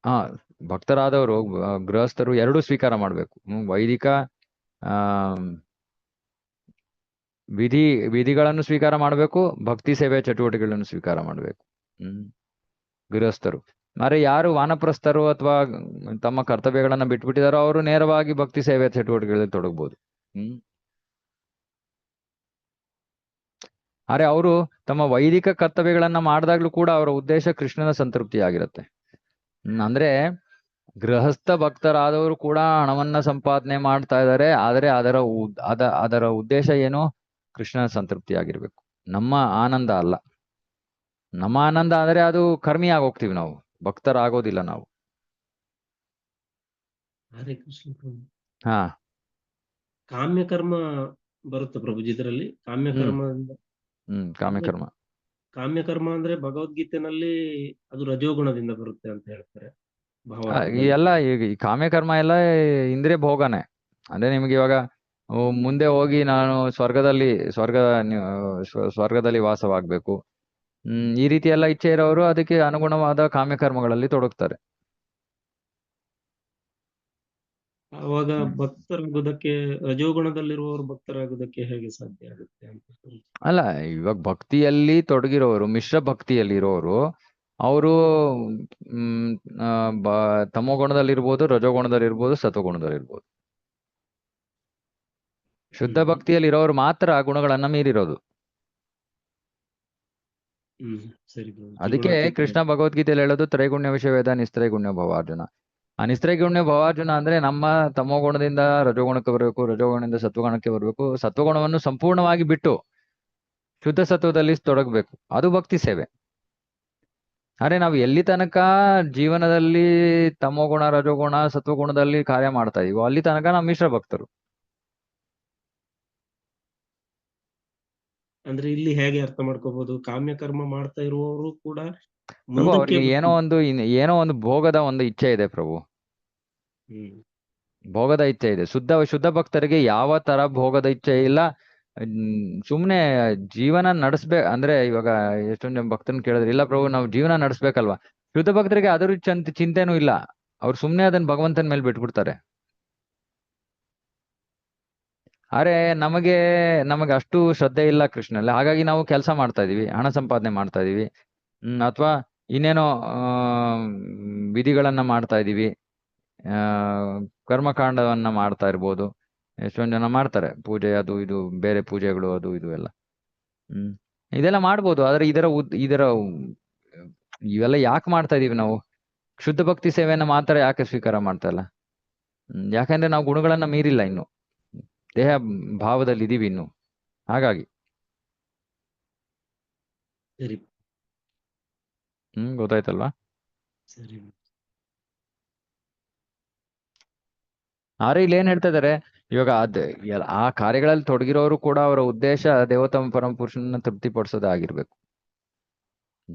ಆ ಭಕ್ತರಾದವರು ಗೃಹಸ್ಥರು ಎರಡೂ ಸ್ವೀಕಾರ ಮಾಡಬೇಕು. ವೈದಿಕ, ಆ ವಿಧಿ, ವಿಧಿಗಳನ್ನು ಸ್ವೀಕಾರ ಮಾಡಬೇಕು, ಭಕ್ತಿ ಸೇವೆ ಚಟುವಟಿಕೆಗಳನ್ನು ಸ್ವೀಕಾರ ಮಾಡಬೇಕು. ಹ್ಮ್. ಗೃಹಸ್ಥರು. ಮರೆ ಯಾರು ವಾನಪ್ರಸ್ಥರು ಅಥವಾ ತಮ್ಮ ಕರ್ತವ್ಯಗಳನ್ನ ಬಿಟ್ಬಿಟ್ಟಿದಾರೋ ಅವರು ನೇರವಾಗಿ ಭಕ್ತಿ ಸೇವೆ ಚಟುವಟಿಕೆಗಳಲ್ಲಿ ತೊಡಗಬಹುದು ಹ್ಮ್. ಅರೆ ಅವರು ತಮ್ಮ ವೈದಿಕ ಕರ್ತವ್ಯಗಳನ್ನ ಮಾಡಿದಾಗ್ಲೂ ಕೂಡ ಅವರ ಉದ್ದೇಶ ಕೃಷ್ಣನ ಸಂತೃಪ್ತಿ ಆಗಿರುತ್ತೆ ಅಂದ್ರೆ ಗೃಹಸ್ಥ ಭಕ್ತರಾದವರು ಕೂಡ ಹಣವನ್ನ ಸಂಪಾದನೆ ಮಾಡ್ತಾ ಇದ್ದಾರೆ ಆದರೆ ಅದರ ಅದ, ಅದರ ಉದ್ದೇಶ ಏನು? ಕೃಷ್ಣನ ಸಂತೃಪ್ತಿ ಆಗಿರ್ಬೇಕು. ನಮ್ಮ ಆನಂದ ಅಲ್ಲ. ನಮ್ಮ ಆನಂದ ಅಂದ್ರೆ ಅದು ಕರ್ಮಿ ಆಗೋಗ್ತೀವಿ ನಾವು. ಭಕ್ತರಾಗೋದಿಲ್ಲ ನಾವು. ಹರೇ ಕೃಷ್ಣ ಪ್ರಭು. ಹಾ. ಕಾಮ್ಯ ಕರ್ಮ ಬರುತ್ತೆ ಪ್ರಭುಜಿ ಇದರಲ್ಲಿ. ಕಾಮ್ಯ ಹ್ಮ್. ಕರ್ಮದಿಂದ ಹ್ಮ್ ಕಾಮ್ಯಕರ್ಮ ಕಾಮ್ಯ ಕರ್ಮ ಅಂದ್ರೆ ಭಗವದ್ಗೀತೆನಲ್ಲಿ ಅದು ರಜೋಗುಣದಿಂದ ಬರುತ್ತೆ ಅಂತ ಹೇಳ್ತಾರೆ. ಎಲ್ಲ ಈ ಈ ಕಾಮ್ಯಕರ್ಮ ಎಲ್ಲ ಇಂದ್ರಿಯ ಭೋಗನೆ ಅಂದ್ರೆ ನಿಮ್ಗೆ ಇವಾಗ ಮುಂದೆ ಹೋಗಿ ನಾನು ಸ್ವರ್ಗದಲ್ಲಿ ಸ್ವರ್ಗ ಸ್ವರ್ಗದಲ್ಲಿ ವಾಸವಾಗಬೇಕು. ಹ್ಮ್ ಈ ರೀತಿ ಎಲ್ಲ ಇಚ್ಛೆ ಇರೋರು ಅದಕ್ಕೆ ಅನುಗುಣವಾದ ಕಾಮ್ಯಕರ್ಮಗಳಲ್ಲಿ ತೊಡಗ್ತಾರೆ. ಅವಾಗ ಭಕ್ತರಾಗುವುದಕ್ಕೆ ರಜೋಗುಣದಲ್ಲಿರುವವರು ಭಕ್ತರಾಗುವುದಕ್ಕೆ ಹೇಗೆ ಸಾಧ್ಯ ಆಗುತ್ತೆ ಅಲ್ಲ ಇವಾಗ ಭಕ್ತಿಯಲ್ಲಿ ತೊಡಗಿರೋರು ಮಿಶ್ರ ಭಕ್ತಿಯಲ್ಲಿ ಇರೋರು ಅವರು ಹ್ಮ್ ತಮೋಗುಣದಲ್ಲಿರ್ಬೋದು ರಜೋಗುಣದಲ್ಲಿರ್ಬೋದು ಸತ್ವಗುಣದಲ್ಲಿರ್ಬೋದು. ಶುದ್ಧ. ಭಕ್ತಿಯಲ್ಲಿ ಇರೋರು ಮಾತ್ರ ಗುಣಗಳನ್ನ ಮೀರಿರೋದು. ಅದಕ್ಕೆ ಕೃಷ್ಣ ಭಗವದ್ಗೀತೆಯಲ್ಲಿ ಹೇಳೋದು ತ್ರೈಗುಣ್ಯ ವಿಷಯವೇದ ನಿಸ್ತ್ರೈಗುಣ್ಯ ಭವಾರ್ಜುನ. ಆ ನಿಸ್ತ್ರೈಗುಣ್ಯ ಭವಾರ್ಜುನ ಅಂದ್ರೆ ನಮ್ಮ ತಮೋಗುಣದಿಂದ ರಜೋಗುಣಕ್ಕೆ ಬರಬೇಕು ರಜೋಗುಣದಿಂದ ಸತ್ವಗುಣಕ್ಕೆ ಬರಬೇಕು ಸತ್ವಗುಣವನ್ನು ಸಂಪೂರ್ಣವಾಗಿ ಬಿಟ್ಟು ಶುದ್ಧ ಸತ್ವದಲ್ಲಿ ತೊಡಗಬೇಕು. ಅದು ಭಕ್ತಿ ಸೇವೆ. ಅರೆ ನಾವು ಎಲ್ಲಿ ತನಕ ಜೀವನದಲ್ಲಿ ತಮೋಗುಣ ರಜೋಗುಣ ಸತ್ವಗುಣದಲ್ಲಿ ಕಾರ್ಯ ಮಾಡ್ತಾ ಇದೀವೋ ಅಲ್ಲಿ ತನಕ ನಾವು ಮಿಶ್ರ ಭಕ್ತರು. ಅಂದ್ರೆ ಇಲ್ಲಿ ಹೇಗೆ ಅರ್ಥ ಮಾಡ್ಕೋಬಹುದು ಕಾಮ್ಯ ಕರ್ಮ ಮಾಡ್ತಾ ಇರುವವರು ಕೂಡ ಏನೋ ಒಂದು ಏನೋ ಒಂದು ಭೋಗದ ಒಂದು ಇಚ್ಛೆ ಇದೆ ಪ್ರಭು. ಭೋಗದ ಇಚ್ಛೆ ಇದೆ. ಶುದ್ಧ ಶುದ್ಧ ಭಕ್ತರಿಗೆ ಯಾವ ತರ ಭೋಗದ ಇಚ್ಛೆ ಇಲ್ಲ. ಸುಮ್ನೆ ಜೀವನ ನಡೆಸ್ಬೇಕು ಅಂದ್ರೆ ಇವಾಗ ಎಷ್ಟೊಂದ್ ಜನ ಭಕ್ತನ್ ಕೇಳಿದ್ರೆ ಇಲ್ಲ ಪ್ರಭು ನಾವು ಜೀವನ ನಡೆಸ್ಬೇಕಲ್ವಾ? ಶುದ್ಧ ಭಕ್ತರಿಗೆ ಅದ್ರ ಚಂತ ಚಿಂತೆನೂ ಇಲ್ಲ. ಅವ್ರು ಸುಮ್ನೆ ಅದನ್ನ ಭಗವಂತನ ಮೇಲೆ ಬಿಟ್ಬಿಡ್ತಾರೆ. ಅರೆ ನಮಗೆ ನಮಗೆ ಅಷ್ಟು ಶ್ರದ್ಧೆ ಇಲ್ಲ ಕೃಷ್ಣಲ್ಲಿ ಹಾಗಾಗಿ ನಾವು ಕೆಲಸ ಮಾಡ್ತಾ ಇದೀವಿ ಹಣ ಸಂಪಾದನೆ ಮಾಡ್ತಾ ಇದೀವಿ ಹ್ಮ್, ಅಥವಾ ಇನ್ನೇನೋ ವಿಧಿಗಳನ್ನ ಮಾಡ್ತಾ ಇದೀವಿ ಆ, ಕರ್ಮಕಾಂಡವನ್ನ ಮಾಡ್ತಾ ಇರ್ಬೋದು. ಎಷ್ಟೊಂದ್ ಜನ ಮಾಡ್ತಾರೆ. ಪೂಜೆ ಅದು ಇದು, ಬೇರೆ ಪೂಜೆಗಳು ಅದು ಇದು ಎಲ್ಲ. ಹ್ಮ್, ಇದೆಲ್ಲ ಮಾಡ್ಬೋದು. ಆದ್ರೆ ಇದರ ಇದರ ಇವೆಲ್ಲ ಯಾಕೆ ಮಾಡ್ತಾ ಇದೀವಿ ನಾವು? ಶುದ್ಧ ಭಕ್ತಿ ಸೇವೆಯನ್ನ ಮಾತ್ರ ಯಾಕೆ ಸ್ವೀಕಾರ ಮಾಡ್ತಾ ಇಲ್ಲ? ಯಾಕಂದ್ರೆ ನಾವು ಗುಣಗಳನ್ನ ಮೀರಿಲ್ಲ ಇನ್ನು. ದೇಹ ಭಾವದಲ್ಲಿ ಇದೀವಿ ಇನ್ನು. ಹಾಗಾಗಿ. ಹ್ಮ್ ಗೊತ್ತಾಯ್ತಲ್ವಾ? ಆದ್ರೆ ಇಲ್ಲಿ ಏನ್ ಹೇಳ್ತಾ ಇದಾರೆ? ಇವಾಗ ಅದ್ ಆ ಕಾರ್ಯಗಳಲ್ಲಿ ತೊಡಗಿರೋರು ಕೂಡ ಅವರ ಉದ್ದೇಶ ದೇವತಮ ಪರಮ ಪುರುಷನ ತೃಪ್ತಿಪಡಿಸೋದೇ ಆಗಿರ್ಬೇಕು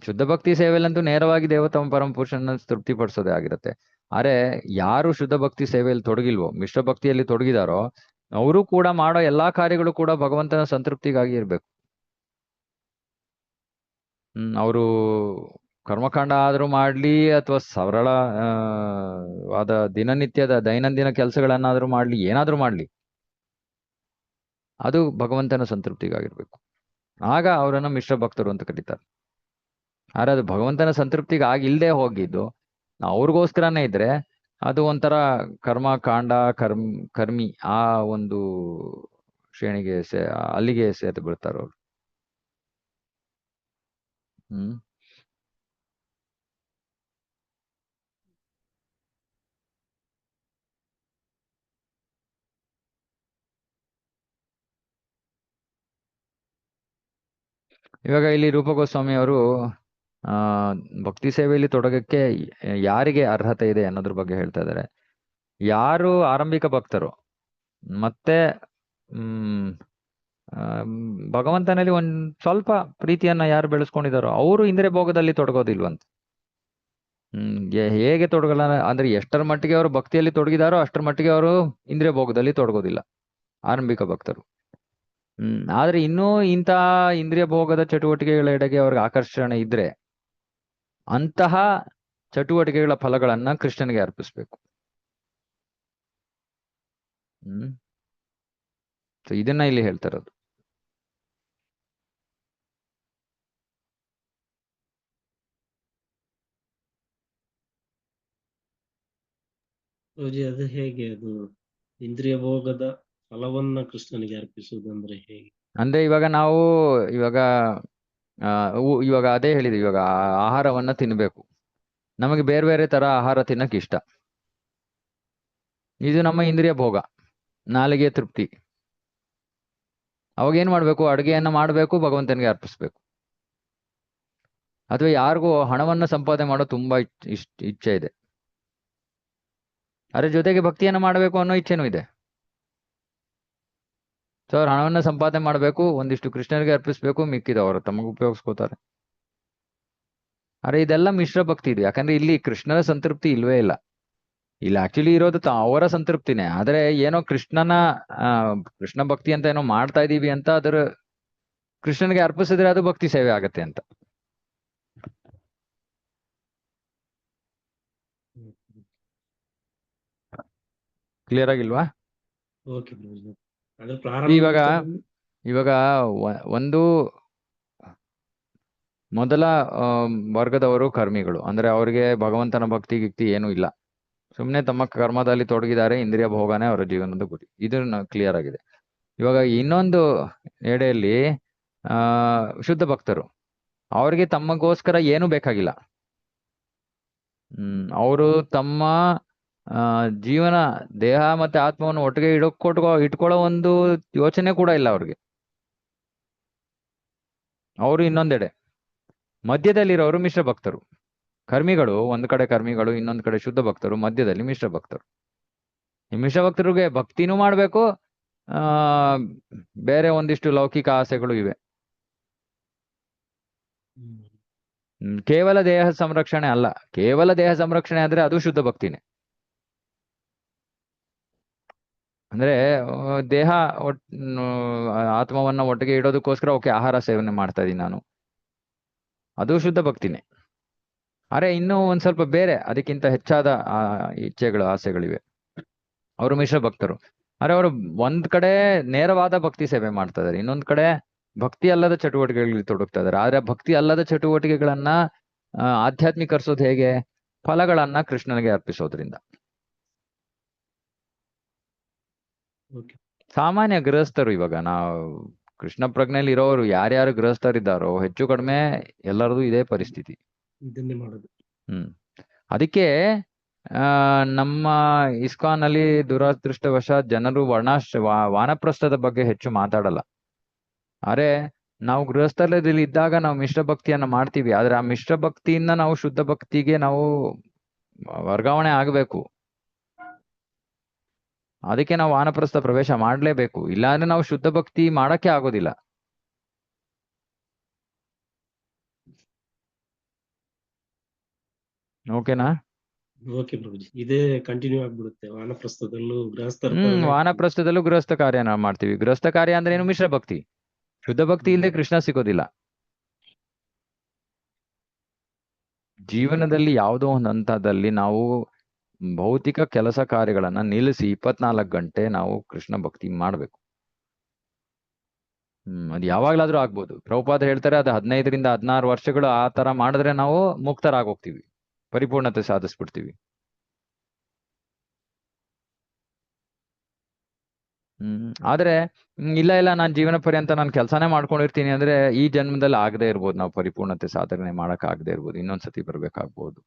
ಶುದ್ಧ ಭಕ್ತಿ ಸೇವೆಯಲ್ಲಂತೂ ನೇರವಾಗಿ ದೇವತಮ ಪರಮ ಪುರುಷನ ತೃಪ್ತಿಪಡಿಸೋದೇ ಆಗಿರುತ್ತೆ. ಆದ್ರೆ ಯಾರು ಶುದ್ಧ ಭಕ್ತಿ ಸೇವೆಯಲ್ಲಿ ತೊಡಗಿಲ್ವೋ ಮಿಶ್ರ ಭಕ್ತಿಯಲ್ಲಿ ತೊಡಗಿದಾರೋ ಅವರು ಕೂಡ ಮಾಡೋ ಎಲ್ಲಾ ಕಾರ್ಯಗಳು ಕೂಡ ಭಗವಂತನ ಸಂತೃಪ್ತಿಗಾಗಿ ಇರ್ಬೇಕು. ಹ್ಮ್ ಅವರು ಕರ್ಮಕಾಂಡ ಆದ್ರೂ ಮಾಡ್ಲಿ ಅಥವಾ ಸರಳ ಆ, ವಾದ ದಿನನಿತ್ಯದ ದೈನಂದಿನ ಕೆಲಸಗಳನ್ನಾದ್ರೂ ಮಾಡ್ಲಿ ಏನಾದ್ರೂ ಮಾಡ್ಲಿ. ಅದು ಭಗವಂತನ ಸಂತೃಪ್ತಿಗಾಗಿರ್ಬೇಕು. ಆಗ ಅವರನ್ನು ಮಿಶ್ರ ಭಕ್ತರು ಅಂತ ಕರೀತಾರೆ. ಆದ್ರೆ ಅದು ಭಗವಂತನ ಸಂತೃಪ್ತಿಗೆ ಹೋಗಿದ್ದು ಅವ್ರಿಗೋಸ್ಕರನೇ ಇದ್ರೆ ಅದು ಒಂಥರ ಕರ್ಮ, ಕಾಂಡ, ಕರ್ಮ್, ಕರ್ಮಿ ಆ ಒಂದು ಶ್ರೇಣಿಗೆ ಸೇ, ಅಲ್ಲಿಗೆ ಸೇತು ಬಿಡ್ತಾರ ಅವ್ರು. ಹ್ಮ್. ಇವಾಗ ಇಲ್ಲಿ ರೂಪಗೋಸ್ವಾಮಿ ಅವರು ಭಕ್ತಿ ಸೇವೆಯಲ್ಲಿ ತೊಡಗಕ್ಕೆ ಯಾರಿಗೆ ಅರ್ಹತೆ ಇದೆ ಅನ್ನೋದ್ರ ಬಗ್ಗೆ ಹೇಳ್ತಾ ಇದ್ದಾರೆ. ಯಾರು ಆರಂಭಿಕ ಭಕ್ತರು, ಮತ್ತೆ, ಹ್ಮ್ ಭಗವಂತನಲ್ಲಿ ಒಂದ್ ಸ್ವಲ್ಪ ಪ್ರೀತಿಯನ್ನ ಯಾರು ಬೆಳೆಸ್ಕೊಂಡಿದಾರೋ ಅವರು ಇಂದ್ರೆ ಭೋಗದಲ್ಲಿ ತೊಡಗೋದಿಲ್ವಂತ. ಹ್ಮ್ ಹೇಗೆ ತೊಡಗಲ್ಲ ಅಂದ್ರೆ ಎಷ್ಟರ ಮಟ್ಟಿಗೆ ಅವರು ಭಕ್ತಿಯಲ್ಲಿ ತೊಡಗಿದಾರೋ ಅಷ್ಟರ ಮಟ್ಟಿಗೆ ಅವರು ಇಂದ್ರೆ ಭೋಗದಲ್ಲಿ ತೊಡಗೋದಿಲ್ಲ, ಆರಂಭಿಕ ಭಕ್ತರು. ಹ್ಮ್, ಆದ್ರೆ ಇನ್ನೂ ಇಂತಹ ಇಂದ್ರಿಯ ಭೋಗದ ಚಟುವಟಿಕೆಗಳ ಎಡೆಗೆ ಅವ್ರಿಗೆ ಆಕರ್ಷಣೆ ಇದ್ರೆ ಅಂತಹ ಚಟುವಟಿಕೆಗಳ ಫಲಗಳನ್ನ ಕೃಷ್ಣನಿಗೆ ಅರ್ಪಿಸ್ಬೇಕು. ಹ್ಮ್. ಇದನ್ನ ಇಲ್ಲಿ ಹೇಳ್ತಾ ಇರೋದು. ಅದು ಹೇಗೆ? ಅದು ಇಂದ್ರಿಯ ಭೋಗದ ಫಲವನ್ನ ಕೃಷ್ಣನಿಗೆ ಅರ್ಪಿಸುವುದಂದ್ರೆ ಹೇಗೆ? ಅಂದ್ರೆ ಇವಾಗ ನಾವು ಇವಾಗ ಇವಾಗ ಅದೇ ಹೇಳಿದ್ವಿ ಇವಾಗ ಆಹಾರವನ್ನ ತಿನ್ಬೇಕು. ನಮಗೆ ಬೇರೆ ಬೇರೆ ತರ ಆಹಾರ ತಿನ್ನಕ್ ಇಷ್ಟ. ಇದು ನಮ್ಮ ಇಂದ್ರಿಯ ಭೋಗ. ನಾಲಿಗೆ ತೃಪ್ತಿ. ಅವಾಗ ಏನ್ ಮಾಡ್ಬೇಕು? ಅಡುಗೆಯನ್ನ ಮಾಡ್ಬೇಕು, ಭಗವಂತನಿಗೆ ಅರ್ಪಿಸ್ಬೇಕು. ಅಥವಾ ಯಾರಿಗೂ ಹಣವನ್ನ ಸಂಪಾದನೆ ಮಾಡೋ ತುಂಬಾ ಇಚ್ಛೆ ಇದೆ. ಅದ್ರ ಜೊತೆಗೆ ಭಕ್ತಿಯನ್ನ ಮಾಡಬೇಕು ಅನ್ನೋ ಇಚ್ಛೆನೂ ಇದೆ. ಸೊ ಅವ್ರ ಹಣವನ್ನ ಸಂಪಾದನೆ ಮಾಡಬೇಕು ಒಂದಿಷ್ಟು ಕೃಷ್ಣರಿಗೆ ಅರ್ಪಿಸ್ಬೇಕು ಮಿಕ್ಕಿದವರು ತಮಗೆ ಉಪಯೋಗಿಸ್ಕೋತಾರೆ. ಅರೆ ಇದೆಲ್ಲ ಮಿಶ್ರ ಭಕ್ತಿ ಇದು. ಯಾಕಂದ್ರೆ ಇಲ್ಲಿ ಕೃಷ್ಣನ ಸಂತೃಪ್ತಿ ಇಲ್ವೇ ಇಲ್ಲ. ಇಲ್ಲಿ ಆಕ್ಚುಲಿ ಇರೋದು ತ- ಅವರ ಸಂತೃಪ್ತಿನೇ. ಆದ್ರೆ ಏನೋ ಕೃಷ್ಣನ ಕೃಷ್ಣ ಭಕ್ತಿ ಅಂತ ಏನೋ ಮಾಡ್ತಾ ಇದೀವಿ ಅಂತ ಅದರ ಕೃಷ್ಣನಿಗೆ ಅರ್ಪಿಸಿದ್ರೆ ಅದು ಭಕ್ತಿ ಸೇವೆ ಆಗತ್ತೆ ಅಂತ. ಕ್ಲಿಯರ್ ಆಗಿಲ್ವಾ? ಓಕೆ ಅದ್ರ ಪ್ರಾರಂಭ ಇವಾಗ ಇವಾಗ ಒಂದು ಮೊದಲ ವರ್ಗದವರು ಕರ್ಮಿಗಳು. ಅಂದ್ರೆ ಅವರಿಗೆ ಭಗವಂತನ ಭಕ್ತಿ ಗಿಕ್ತಿ ಏನೂ ಇಲ್ಲ. ಸುಮ್ನೆ ತಮ್ಮ ಕರ್ಮದಲ್ಲಿ ತೊಡಗಿದ್ದಾರೆ ಇಂದ್ರಿಯ ಭೋಗನೇ ಅವರ ಜೀವನದ ಗುರಿ. ಇದು ಕ್ಲಿಯರ್ ಆಗಿದೆ. ಇವಾಗ ಇನ್ನೊಂದು ಎಡೆಯಲ್ಲಿ ಆ ಶುದ್ಧ ಭಕ್ತರು. ಅವ್ರಿಗೆ ತಮ್ಮಗೋಸ್ಕರ ಏನು ಬೇಕಾಗಿಲ್ಲ. ಹ್ಮ್ ಅವರು ತಮ್ಮ ಆ ಜೀವನ ದೇಹ ಮತ್ತೆ ಆತ್ಮವನ್ನು ಒಟ್ಟಿಗೆ ಇಡಕೊಟ್ಕೋ ಇಟ್ಕೊಳ್ಳೋ ಒಂದು ಯೋಚನೆ ಕೂಡ ಇಲ್ಲ ಅವ್ರಿಗೆ. ಅವರು ಇನ್ನೊಂದೆಡೆ. ಮಧ್ಯದಲ್ಲಿರೋರು ಮಿಶ್ರ ಭಕ್ತರು. ಕರ್ಮಿಗಳು ಒಂದ್ ಕಡೆ ಕರ್ಮಿಗಳು ಇನ್ನೊಂದ್ ಕಡೆ ಶುದ್ಧ ಭಕ್ತರು ಮಧ್ಯದಲ್ಲಿ ಮಿಶ್ರ ಭಕ್ತರು. ಈ ಮಿಶ್ರ ಭಕ್ತರಿಗೆ ಭಕ್ತಿನೂ ಮಾಡ್ಬೇಕು ಆ ಬೇರೆ ಒಂದಿಷ್ಟು ಲೌಕಿಕ ಆಸೆಗಳು ಇವೆ. ಕೇವಲ ದೇಹ ಸಂರಕ್ಷಣೆ ಅಲ್ಲ. ಕೇವಲ ದೇಹ ಸಂರಕ್ಷಣೆ ಆದ್ರೆ ಅದು ಶುದ್ಧ ಭಕ್ತಿನೇ. ಅಂದ್ರೆ ದೇಹ ಒಟ್ ಆತ್ಮವನ್ನ ಒಟ್ಟಿಗೆ ಇಡೋದಕ್ಕೋಸ್ಕರ ಓಕೆ, ಆಹಾರ ಸೇವನೆ ಮಾಡ್ತಾ ಇದ್ದೀನಿ ನಾನು. ಅದು ಶುದ್ಧ ಭಕ್ತಿನೇ. ಅರೆ, ಇನ್ನೂ ಒಂದ್ ಸ್ವಲ್ಪ ಬೇರೆ, ಅದಕ್ಕಿಂತ ಹೆಚ್ಚಾದ ಇಚ್ಛೆಗಳು, ಆಸೆಗಳಿವೆ. ಅವರು ಮಿಶ್ರ ಭಕ್ತರು. ಅರೆ, ಅವರು ಒಂದ್ ಕಡೆ ನೇರವಾದ ಭಕ್ತಿ ಸೇವೆ ಮಾಡ್ತಾ ಇದಾರೆ. ಇನ್ನೊಂದ್ ಕಡೆ ಭಕ್ತಿ ಅಲ್ಲದ ಚಟುವಟಿಕೆಗಳಲ್ಲಿ ತೊಡಗ್ತಾ ಇದಾರೆ. ಆದ್ರೆ, ಭಕ್ತಿ ಅಲ್ಲದ ಚಟುವಟಿಕೆಗಳನ್ನ ಆಧ್ಯಾತ್ಮೀಕರಿಸೋದು ಹೇಗೆ? ಫಲಗಳನ್ನ ಕೃಷ್ಣನಿಗೆ ಅರ್ಪಿಸೋದ್ರಿಂದ. ಸಾಮಾನ್ಯ ಗೃಹಸ್ಥರು ಇವಾಗ ನಾವು ಕೃಷ್ಣ ಪ್ರಜ್ಞೆಯಲ್ಲಿ ಇರೋರು ಯಾರ್ಯಾರು ಗೃಹಸ್ಥರಿದ್ದಾರೋ ಹೆಚ್ಚು ಕಡಿಮೆ ಎಲ್ಲರದು ಇದೇ ಪರಿಸ್ಥಿತಿ. ಇದನ್ನೇ ಮಾಡೋದು. ಹ್ಮ್. ಅದಕ್ಕೆ ಆ ನಮ್ಮ ಇಸ್ಕಾನ್ ಅಲ್ಲಿ ದುರದೃಷ್ಟವಶಾತ್ ಜನರು ವರ್ಣಾಶ್ ವಾ- ವಾನಪ್ರಸ್ಥದ ಬಗ್ಗೆ ಹೆಚ್ಚು ಮಾತಾಡಲ್ಲ. ಅರೆ ನಾವು ಗೃಹಸ್ಥಲದಲ್ಲಿ ಇದ್ದಾಗ ನಾವು ಮಿಶ್ರ ಭಕ್ತಿಯನ್ನ ಮಾಡ್ತೀವಿ. ಆದ್ರೆ ಆ ಮಿಶ್ರ ಭಕ್ತಿಯಿಂದ ನಾವು ಶುದ್ಧ ಭಕ್ತಿಗೆ ನಾವು ವರ್ಗಾವಣೆ ಆಗ್ಬೇಕು. ಅದಕ್ಕೆ ನಾವು ವಾನಪ್ರಸ್ಥ ಪ್ರವೇಶ ಮಾಡ್ಲೇಬೇಕು. ಇಲ್ಲಾಂದ್ರೆ ನಾವು ಶುದ್ಧ ಭಕ್ತಿ ಮಾಡಕ್ಕೆ ಆಗೋದಿಲ್ಲ. ಓಕೆನಾ ಓಕೆ ಪ್ರಭುಜಿ. ಇದೇ ಕಂಟಿನ್ಯೂ ಆಗ್ಬಿಡುತ್ತೆ. ವಾನಪ್ರಸ್ಥದಲ್ಲೂ ಗೃಹಸ್ಥ ವಾನಪ್ರಸ್ಥದಲ್ಲೂ ಗೃಹಸ್ಥ ಕಾರ್ಯ ನಾವು ಮಾಡ್ತೀವಿ. ಗೃಹಸ್ಥ ಕಾರ್ಯ ಅಂದ್ರೆ ಏನು? ಮಿಶ್ರ ಭಕ್ತಿ. ಶುದ್ಧ ಭಕ್ತಿ ಇಲ್ಲದೆ ಕೃಷ್ಣ ಸಿಗೋದಿಲ್ಲ. ಜೀವನದಲ್ಲಿ ಯಾವುದೋ ಒಂದು ಹಂತದಲ್ಲಿ ನಾವು ಭೌತಿಕ ಕೆಲಸ ಕಾರ್ಯಗಳನ್ನ ನಿಲ್ಲಿಸಿ ಇಪ್ಪತ್ನಾಲ್ಕು ಗಂಟೆ ನಾವು ಕೃಷ್ಣ ಭಕ್ತಿ ಮಾಡ್ಬೇಕು. ಹ್ಮ್, ಅದು ಯಾವಾಗ್ಲಾದ್ರೂ ಆಗ್ಬೋದು. ಪ್ರಭುಪಾದ ಹೇಳ್ತಾರೆ ಅದು ಹದಿನೈದರಿಂದ ಹದಿನಾರು ವರ್ಷಗಳು ಆ ತರ ಮಾಡಿದ್ರೆ ನಾವು ಮುಕ್ತರಾಗೋಗ್ತೀವಿ. ಪರಿಪೂರ್ಣತೆ ಸಾಧಿಸ್ಬಿಡ್ತೀವಿ. ಹ್ಮ್, ಆದ್ರೆ ಇಲ್ಲ ಇಲ್ಲ, ನಾನ್ ಜೀವನ ಪರ್ಯಂತ ನಾನು ಕೆಲಸನೇ ಮಾಡ್ಕೊಂಡಿರ್ತೀನಿ ಅಂದ್ರೆ ಈ ಜನ್ಮದಲ್ಲಿ ಆಗದೆ ಇರ್ಬೋದು ನಾವು ಪರಿಪೂರ್ಣತೆ ಸಾಧನೆ ಮಾಡಕ್ ಆಗದೆ ಇರ್ಬೋದು. ಇನ್ನೊಂದ್ಸತಿ ಬರ್ಬೇಕಾಗ್ಬೋದು.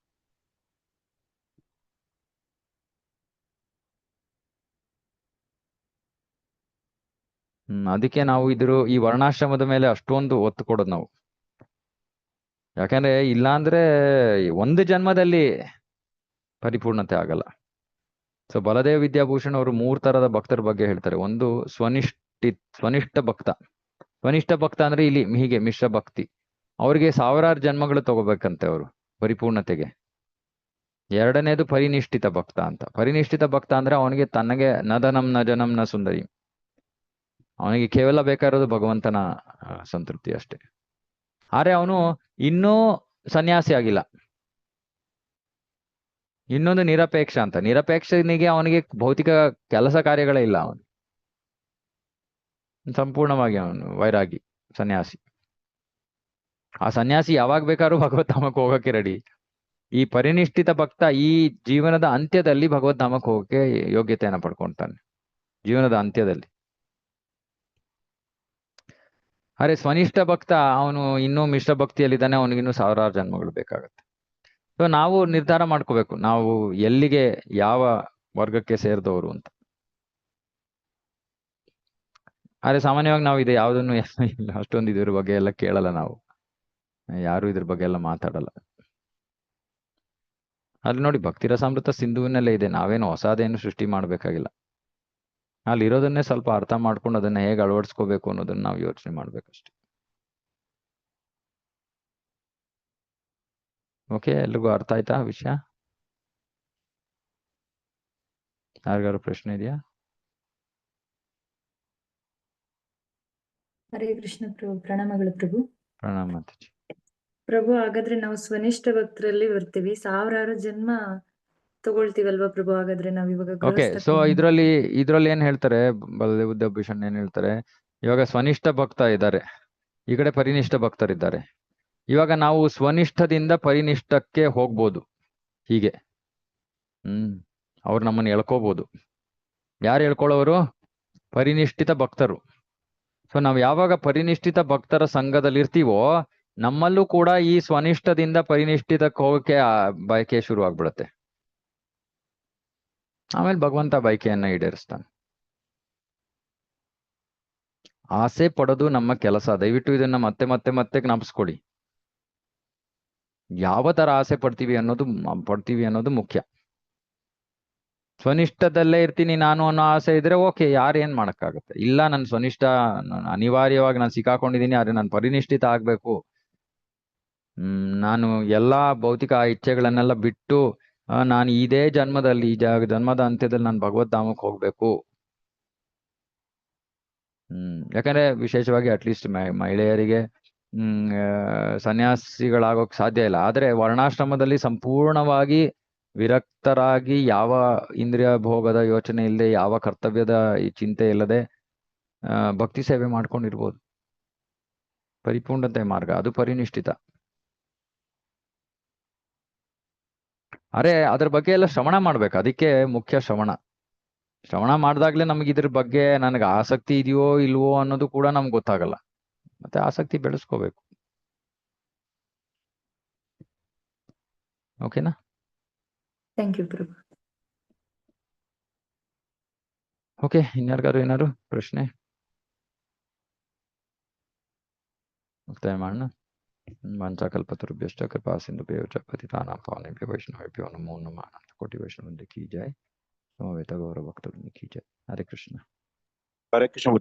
ಹ್ಮ್, ಅದಕ್ಕೆ ನಾವು ಇದ್ರು ಈ ವರ್ಣಾಶ್ರಮದ ಮೇಲೆ ಅಷ್ಟೊಂದು ಒತ್ತು ಕೊಡೋದು ನಾವು. ಯಾಕಂದ್ರೆ ಇಲ್ಲಾಂದ್ರೆ ಒಂದು ಜನ್ಮದಲ್ಲಿ ಪರಿಪೂರ್ಣತೆ ಆಗಲ್ಲ. ಸೊ ಬಲದೇವ ವಿದ್ಯಾಭೂಷಣ್ ಅವರು ಮೂರ್ ತರದ ಭಕ್ತರ ಬಗ್ಗೆ ಹೇಳ್ತಾರೆ. ಒಂದು ಸ್ವನಿಷ್ಠಿ, ಸ್ವನಿಷ್ಠ ಭಕ್ತ. ಸ್ವನಿಷ್ಠ ಭಕ್ತ ಅಂದ್ರೆ ಇಲ್ಲಿ ಹೀಗೆ ಮಿಶ್ರ ಭಕ್ತಿ. ಅವ್ರಿಗೆ ಸಾವಿರಾರು ಜನ್ಮಗಳು ತಗೋಬೇಕಂತೆ ಅವರು ಪರಿಪೂರ್ಣತೆಗೆ. ಎರಡನೇದು ಪರಿನಿಷ್ಠಿತ ಭಕ್ತ ಅಂತ. ಪರಿನಿಷ್ಠಿತ ಭಕ್ತ ಅಂದ್ರೆ ಅವನಿಗೆ ತನಗೆ ನದನಂ ನ ಜನಂ ನ ಸುಂದರಿ. ಅವನಿಗೆ ಕೇವಲ ಬೇಕಾಗಿರೋದು ಭಗವಂತನ ಸಂತೃಪ್ತಿ ಅಷ್ಟೇ. ಆದರೆ ಅವನು ಇನ್ನೂ ಸನ್ಯಾಸಿ ಆಗಿಲ್ಲ. ಇನ್ನೊಂದು ನಿರಪೇಕ್ಷ ಅಂತ. ನಿರಪೇಕ್ಷನಿಗೆ ಅವನಿಗೆ ಭೌತಿಕ ಕೆಲಸ ಕಾರ್ಯಗಳೇ ಇಲ್ಲ ಅವನು. ಸಂಪೂರ್ಣವಾಗಿ ಅವನು ವೈರಾಗಿ ಸನ್ಯಾಸಿ. ಆ ಸನ್ಯಾಸಿ ಯಾವಾಗ ಬೇಕಾದ್ರೂ ಭಗವದ್ಧಾಮಕ್ಕೆ ಹೋಗಕ್ಕೆ ರೆಡಿ ಈ ಪರಿನಿಷ್ಠಿತ ಭಕ್ತ ಈ ಜೀವನದ ಅಂತ್ಯದಲ್ಲಿ ಭಗವದ್ಧಾಮಕ್ಕೆ ಹೋಗಕ್ಕೆ ಯೋಗ್ಯತೆಯನ್ನು ಪಡ್ಕೊಂತಾನೆ ಜೀವನದ ಅಂತ್ಯದಲ್ಲಿ. ಅರೆ ಸ್ವನಿಷ್ಠ ಭಕ್ತ, ಅವನು ಇನ್ನೂ ಮಿಶ್ರ ಭಕ್ತಿಯಲ್ಲಿದ್ದಾನೆ ಅವನಿಗಿನ್ನೂ ಸಾವಿರಾರು ಜನ್ಮಗಳು ಬೇಕಾಗುತ್ತೆ. ಸೊ ನಾವು ನಿರ್ಧಾರ ಮಾಡ್ಕೋಬೇಕು. ನಾವು ಎಲ್ಲಿಗೆ, ಯಾವ ವರ್ಗಕ್ಕೆ ಸೇರಿದವರು ಅಂತ. ಅರೆ ಸಾಮಾನ್ಯವಾಗಿ ನಾವು ಇದು ಯಾವುದನ್ನು ಇಲ್ಲ (laughs) ಅಷ್ಟೊಂದು ಇದ್ರ ಬಗ್ಗೆ ಎಲ್ಲ ಕೇಳಲ್ಲ ನಾವು. ಯಾರು ಇದ್ರ ಬಗ್ಗೆ ಎಲ್ಲ ಮಾತಾಡಲ್ಲ. ಅಲ್ಲಿ ನೋಡಿ ಭಕ್ತಿ ಸಮೃತ ಸಿಂಧುವಿನಲ್ಲೇ ಇದೆ. ನಾವೇನು ಹೊಸದೇನು ಸೃಷ್ಟಿ ಮಾಡ್ಬೇಕಾಗಿಲ್ಲ. ಅಲ್ಲಿ ಇರೋದನ್ನೇ ಸ್ವಲ್ಪ ಅರ್ಥ ಮಾಡ್ಕೊಂಡು ಅದನ್ನ ಹೇಗೆ ಅಳವಡಿಸ್ಕೋಬೇಕು ಅನ್ನೋದನ್ನ ನಾವು ಯೋಚನೆ ಮಾಡ್ಬೇಕಷ್ಟೆ. ಓಕೆ ಎಲ್ರಿಗೂ ಅರ್ಥ ಆಯ್ತಾ ವಿಷಯ? ಯಾರಿಗಾರು ಪ್ರಶ್ನೆ ಇದೆಯಾ? ಹರೇ ಕೃಷ್ಣ ಪ್ರಭು ಪ್ರಣಾಮಗಳು ಪ್ರಭು. ಪ್ರಣಾಮ ಪ್ರಭು ಹಾಗಾದ್ರೆ ನಾವು ಸ್ವನಿಷ್ಠ ಭಕ್ತರಲ್ಲಿ ಬರ್ತೀವಿ. ಸಾವಿರಾರು ಜನ್ಮ ತಗೊಳ್ತೀವಲ್ವಾ ಪ್ರಭು? ಹಾಗಾದ್ರೆ ನಾವ್ ಇವಾಗ ಓಕೆ ಸೊ ಇದರಲ್ಲಿ ಇದ್ರಲ್ಲಿ ಇದ್ರಲ್ಲಿ ಏನ್ ಹೇಳ್ತಾರೆ? ಬಲದೇವ್ ವಿದ್ಯಾಭೂಷಣ್ ಏನ್ ಹೇಳ್ತಾರೆ? ಇವಾಗ ಸ್ವನಿಷ್ಠ ಭಕ್ತ ಇದ್ದಾರೆ. ಈ ಕಡೆ ಪರಿನಿಷ್ಠ ಭಕ್ತರಿದ್ದಾರೆ ಇವಾಗ ನಾವು ಸ್ವನಿಷ್ಠದಿಂದ ಪರಿನಿಷ್ಠಕ್ಕೆ ಹೋಗ್ಬೋದು. ಹೀಗೆ. ಹ್ಮ್ ಅವ್ರು ನಮ್ಮನ್ನ ಎಳ್ಕೋಬಹುದು ಯಾರು ಎಳ್ಕೊಳ್ಳೋರು? ಪರಿನಿಷ್ಠಿತ ಭಕ್ತರು. ಸೊ ನಾವು ಯಾವಾಗ ಪರಿನಿಷ್ಠಿತ ಭಕ್ತರ ಸಂಘದಲ್ಲಿ ಇರ್ತೀವೋ ನಮ್ಮಲ್ಲೂ ಕೂಡ ಈ ಸ್ವನಿಷ್ಠದಿಂದ ಪರಿನಿಷ್ಠಿತಕ್ಕೆ ಹೋಗಕ್ಕೆ ಆ ಬಯಕೆ ಶುರು ಆಗ್ಬಿಡುತ್ತೆ ಆಮೇಲೆ ಭಗವಂತ ಬಯಕೆಯನ್ನ ಈಡೇರಿಸ್ತಾನೆ. ಆಸೆ ಪಡೋದು ನಮ್ಮ ಕೆಲಸ. ದಯವಿಟ್ಟು ಇದನ್ನ ಮತ್ತೆ ಮತ್ತೆ ಮತ್ತೆ ಜ್ಞಾಪಿಸ್ಕೊಳ್ಳಿ ಯಾವ ತರ ಆಸೆ ಪಡ್ತೀವಿ ಅನ್ನೋದು ಪಡ್ತೀವಿ ಅನ್ನೋದು ಮುಖ್ಯ. ಸ್ವನಿಷ್ಠದಲ್ಲೇ ಇರ್ತೀನಿ ನಾನು ಅನ್ನೋ ಆಸೆ ಇದ್ರೆ ಓಕೆ, ಯಾರು ಏನ್ ಮಾಡಕ್ಕಾಗತ್ತೆ? ಇಲ್ಲ, ನನ್ ಸ್ವನಿಷ್ಠ ಅನಿವಾರ್ಯವಾಗಿ ನಾನು ಸಿಕ್ಕಾಕೊಂಡಿದ್ದೀನಿ, ಆದ್ರೆ ನಾನು ಪರಿನಿಷ್ಠಿತ ಆಗ್ಬೇಕು. ಹ್ಮ್, ನಾನು ಎಲ್ಲಾ ಭೌತಿಕ ಇಚ್ಛೆಗಳನ್ನೆಲ್ಲ ಬಿಟ್ಟು ನಾನು ಇದೇ ಜನ್ಮದಲ್ಲಿ, ಈ ಜನ್ಮದ ಅಂತ್ಯದಲ್ಲಿ ನಾನು ಭಗವದ್ಧಾಮಕ್ಕೆ ಹೋಗ್ಬೇಕು. ಹ್ಮ್, ಯಾಕಂದ್ರೆ ವಿಶೇಷವಾಗಿ ಅಟ್ಲೀಸ್ಟ್ ಮಹಿಳೆಯರಿಗೆ, ಹ್ಮ್ ಸನ್ಯಾಸಿಗಳಾಗೋಕ್ ಸಾಧ್ಯ ಇಲ್ಲ. ಆದ್ರೆ ವರ್ಣಾಶ್ರಮದಲ್ಲಿ ಸಂಪೂರ್ಣವಾಗಿ ವಿರಕ್ತರಾಗಿ ಯಾವ ಇಂದ್ರಿಯ ಭೋಗದ ಯೋಚನೆ ಇಲ್ಲದೆ, ಯಾವ ಕರ್ತವ್ಯದ ಚಿಂತೆ ಇಲ್ಲದೆ ಭಕ್ತಿ ಸೇವೆ ಮಾಡ್ಕೊಂಡಿರ್ಬೋದು. ಪರಿಪೂರ್ಣತೆ ಮಾರ್ಗ, ಅದು ಪರಿನಿಷ್ಠಿತ. ಅರೆ ಅದ್ರ ಬಗ್ಗೆ ಎಲ್ಲ ಶ್ರವಣ ಮಾಡ್ಬೇಕು. ಅದಕ್ಕೆ ಮುಖ್ಯ ಶ್ರವಣ. ಶ್ರವಣ ಮಾಡ್ದಾಗ್ಲೇ ನಮ್ಗೆ ಇದ್ರ ಬಗ್ಗೆ ನನಗೆ ಆಸಕ್ತಿ ಇದೆಯೋ ಇಲ್ವೋ ಅನ್ನೋದು ಕೂಡ ನಮ್ಗೆ ಗೊತ್ತಾಗಲ್ಲ. ಮತ್ತೆ ಆಸಕ್ತಿ ಬೆಳೆಸ್ಕೋಬೇಕು. ಓಕೆನಾ? ಥ್ಯಾಂಕ್ ಯು ಪ್ರಭು ಓಕೆ ಇನ್ಯಾರಿಗಾರು ಏನಾರು ಪ್ರಶ್ನೆ? ಮುಕ್ತಾಯ ಮಾಡೋಣ पंचाकल्पतरुभ्यश्च कृपा सिन्धुभ्यो च पतितानां पावनेभ्यो वैष्णवेभ्यो नमो नमः अनंतकोटि वैष्णवृंद की जय समवेत गौरव भक्तवृंद की जय हरे कृष्ण हरे कृष्ण